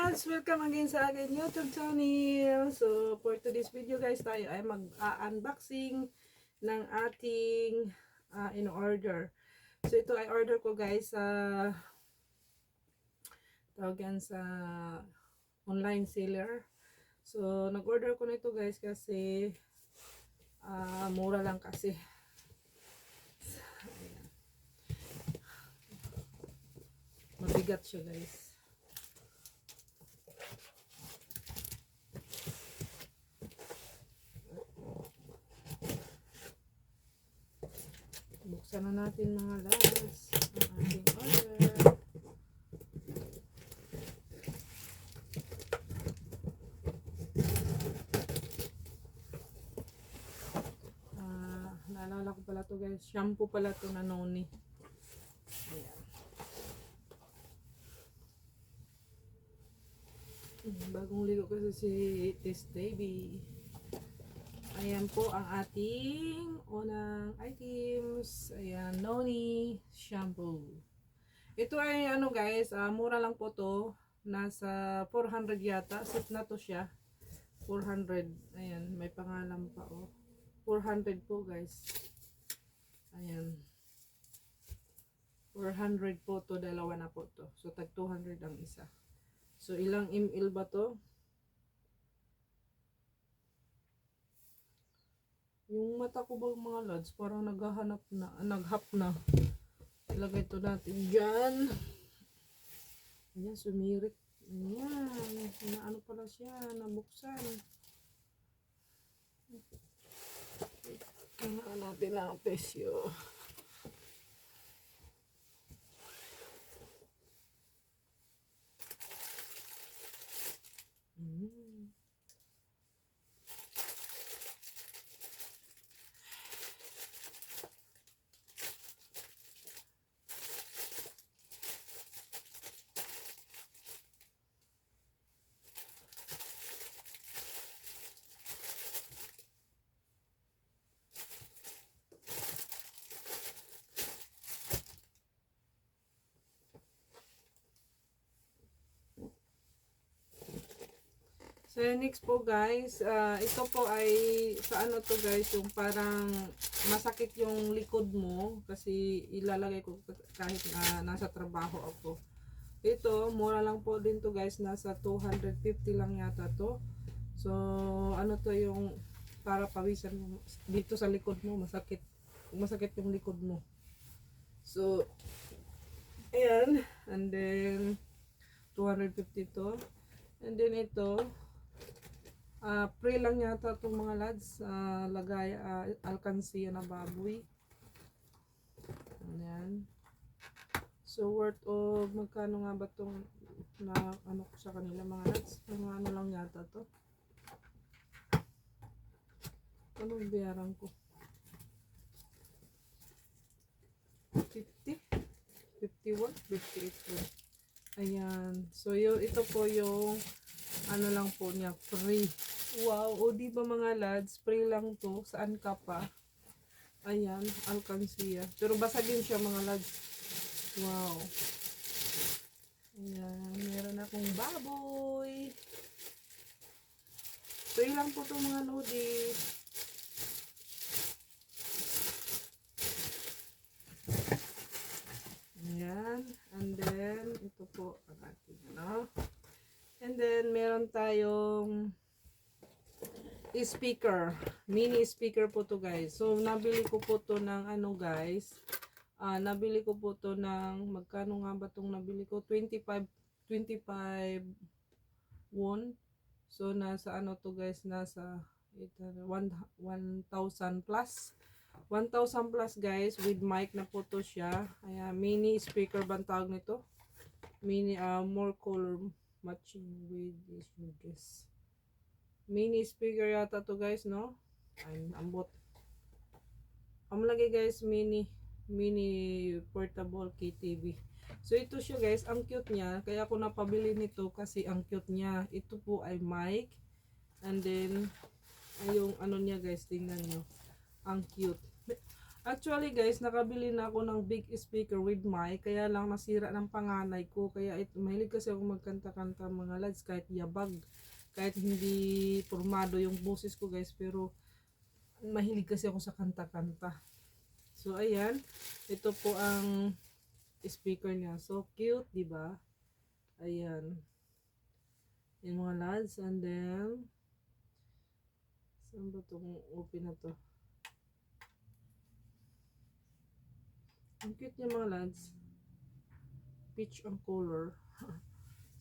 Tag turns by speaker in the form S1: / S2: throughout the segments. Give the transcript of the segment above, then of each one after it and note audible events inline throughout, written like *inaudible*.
S1: lads! Welcome again sa akin YouTube channel. So, for today's video guys, tayo ay mag-unboxing ng ating uh, in-order. So, ito ay order ko guys sa tawag yan sa online seller. So, nag-order ko nito guys kasi ah, mura lang kasi. Ayan. Mabigat siya guys. Buksan na natin mga lads ang ating order. Ah, naalala ko pala to guys. Shampoo pala to na noni. Ayan. Bagong ligo kasi si Tis Baby. Ayan po ang ating unang items. Ayan, Noni shampoo. Ito ay ano guys, ah, mura lang po to. Nasa 400 yata. Set na to siya. 400. Ayan, may pangalan pa oh. 400 po guys. Ayan. 400 po to, dalawa na po to. So tag 200 ang isa. So ilang ml ba to? Yung mata ko bang mga lads, parang naghahanap na, naghap na. Ilagay to natin dyan. Ayan, sumirit. Ayan, na ano pala siya, nabuksan. Kailangan natin ang presyo. So next po guys, ah, ito po ay sa ano to guys, yung parang masakit yung likod mo kasi ilalagay ko kahit na nasa trabaho ako. Ito, mura lang po din to guys, nasa 250 lang yata to. So ano to yung para pawisan dito sa likod mo, masakit masakit yung likod mo. So ayan, and then 250 to. And then ito, Ah, pre lang yata itong mga lads. Ah, lagay ah, alkansiya na baboy. Ayan. So worth of magkano nga ba itong na ano ko sa kanila mga lads? Mga ano lang yata to. Anong bayaran ko? 50? 51? 58 po. Ayan. So yun, ito po yung ano lang po niya, free. Wow, o di ba mga lads, free lang to. Saan ka pa? Ayan, alkansiya. Pero basagin siya mga lads. Wow. Ayan, meron akong baboy. Free lang po to mga lodi. Ayan, and then, ito po ang ating ano. And then, meron tayong speaker. Mini speaker po to guys. So, nabili ko po to ng ano guys. Ah, nabili ko po to ng, magkano nga ba tong nabili ko? 25, 25 won. So, nasa ano to guys, nasa ito, 1,000 plus. 1,000 plus guys, with mic na po to siya. Ayan, mini speaker ba nito? Mini, ah, more color matching with this this mini speaker yata to guys no? Ay ambot ang lagi guys mini mini portable KTV so ito siya guys ang cute niya. Kaya ako napabili nito kasi ang cute niya. Ito po ay mic. And then yung ano niya guys tingnan nyo ang cute. Actually guys, nakabili na ako ng big speaker with mic, kaya lang nasira ng panganay ko. Kaya ito, mahilig kasi ako magkanta-kanta mga lads, kahit yabag, kahit hindi formado yung boses ko guys, pero mahilig kasi ako sa kanta-kanta. So ayan, ito po ang speaker niya. So cute, di ba? Ayan. Yung mga lads, and then, saan ba itong open na to? Ang cute niya mga lads. Peach ang color. *laughs*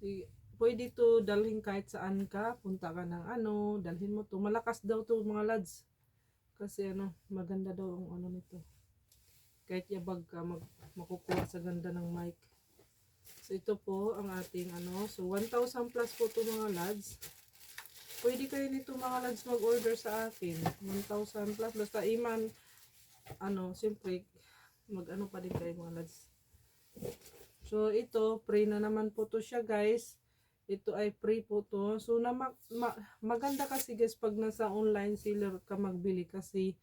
S1: si, pwede to dalhin kahit saan ka. Punta ka ng ano, dalhin mo to. Malakas daw to mga lads. Kasi ano, maganda daw ang ano nito. Kahit yabag ka, mag, makukuha sa ganda ng mic. So ito po ang ating ano. So 1,000 plus po to mga lads. Pwede kayo nito mga lads mag-order sa akin. 1,000 plus. Basta iman, ano, siyempre, mag-ano pa din kayo mga lads. So ito, free na naman po to siya guys. Ito ay free po to. So na ma- ma- maganda kasi guys pag nasa online seller ka magbili kasi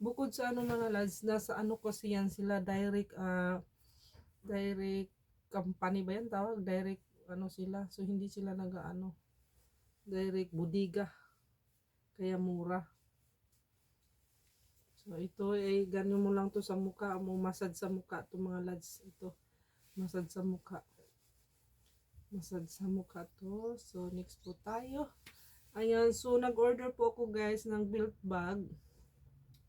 S1: bukod sa ano mga lads, nasa ano kasi yan sila direct ah direct company ba yan tawag? Direct ano sila. So hindi sila nag-ano direct budiga. Kaya mura. So ito ay ganyan mo lang to sa mukha mo, masad sa mukha to mga lads ito. Masad sa mukha. Masad sa mukha to. So next po tayo. Ayan, so nag-order po ako guys ng built bag.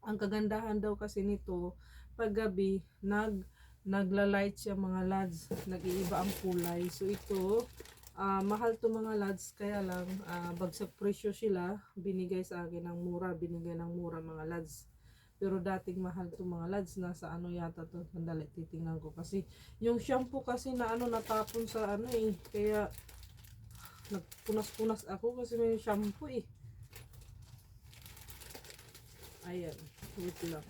S1: Ang kagandahan daw kasi nito, pag gabi, nag nagla-light siya mga lads. Nag-iiba ang kulay. So ito, ah, mahal to mga lads, kaya lang ah, bagsak presyo sila. Binigay sa akin ng mura, binigay ng mura mga lads. Pero dating mahal to mga lads, nasa ano yata to, sandali titingnan ko kasi yung shampoo kasi na ano natapon sa ano eh, kaya nagpunas-punas ako kasi may shampoo eh. Ayan, wait lang.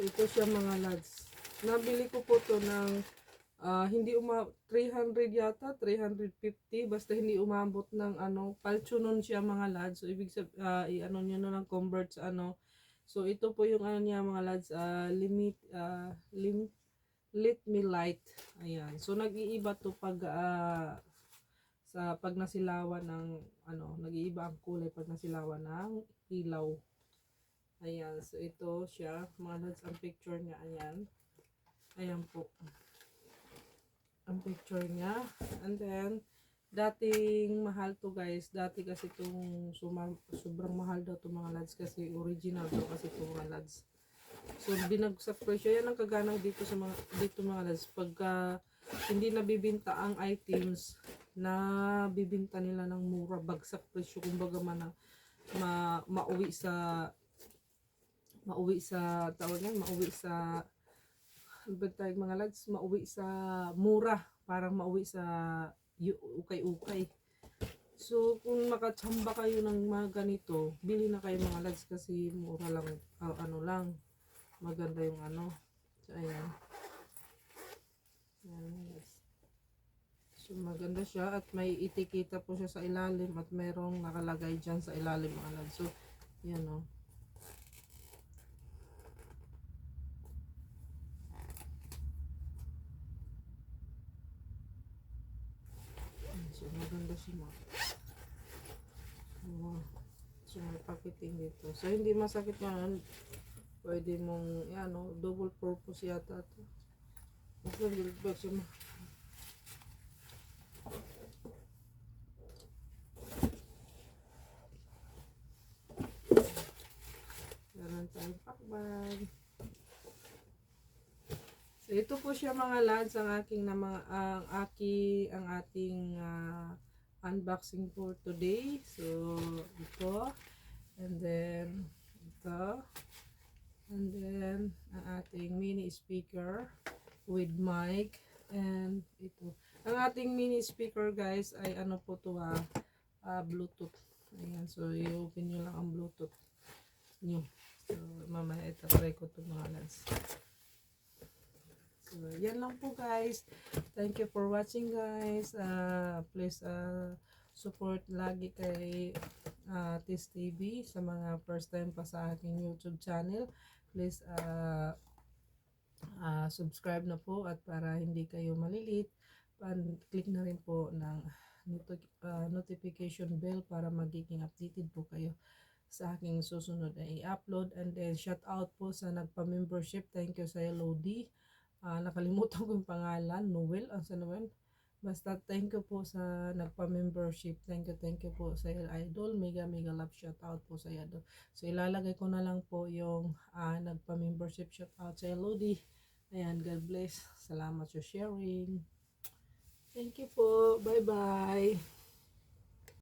S1: Ito siya mga lads. Nabili ko po to ng ah, hindi uma 300 yata, 350 basta hindi umabot ng ano, palcho siya mga lads. So ibig sabihin i-ano niyo na lang convert sa ano. So ito po yung ano niya mga lads, ah, limit ah, lim let me light. Ayan. So nag-iiba to pag ah, sa pag nasilawan ng ano, nag-iiba ang kulay pag nasilawan ng ilaw. Ayan, so ito siya, mga lads, ang picture niya, ayan. Ayan po. Ang picture niya. And then, dating mahal to guys. Dati kasi itong sobrang mahal daw to mga lads kasi original daw kasi to mga lads. So, binagsak presyo. Yan ang kaganang dito sa mga, dito mga lads. Pagka hindi nabibinta ang items, na bibinta nila ng mura, bagsak presyo. Kumbaga man, na- ma, mauwi sa mauwi sa tawag yan, mauwi sa ano ba tawag mga lads, mauwi sa mura, parang mauwi sa yu- ukay-ukay. So, kung makatsamba kayo ng mga ganito, bili na kayo mga lads kasi mura lang, ah, ano lang, maganda yung ano. So, ayan. So, maganda siya at may itikita po siya sa ilalim at mayroong nakalagay dyan sa ilalim mga lads. So, yan o. So, maganda siya ma. Oh. So, may packaging dito. So, hindi masakit yan. Pwede mong, yan o, double purpose yata to. Mas nag siya ma. Meron tayong pakbag. So ito po siya mga lads ang aking na mga ang aki ang ating ah, unboxing for today. So ito and then ito and then ang ating mini speaker with mic and ito. Ang ating mini speaker guys ay ano po to ah, ah, Bluetooth. Ayan, so i-open nyo lang ang Bluetooth nyo. So mamaya ito try ko to mga lads. So, yan lang po guys. Thank you for watching guys. Uh, please uh, support lagi kay uh, Tis TV sa mga first time pa sa aking YouTube channel. Please uh, uh, subscribe na po at para hindi kayo malilit, click na rin po ng uh, notification bell para magiging updated po kayo sa aking susunod na i-upload and then shout out po sa nagpa-membership thank you sa Lodi Ah, nakalimutan ko yung pangalan Noel ang sa Noel. Basta thank you po sa nagpa-membership. Thank you thank you po sa idol. Mega mega love shout out po sa idol. So ilalagay ko na lang po yung ah, nagpa-membership shout out sa Lodi. Ayan God bless. Salamat sa sharing. Thank you po. Bye bye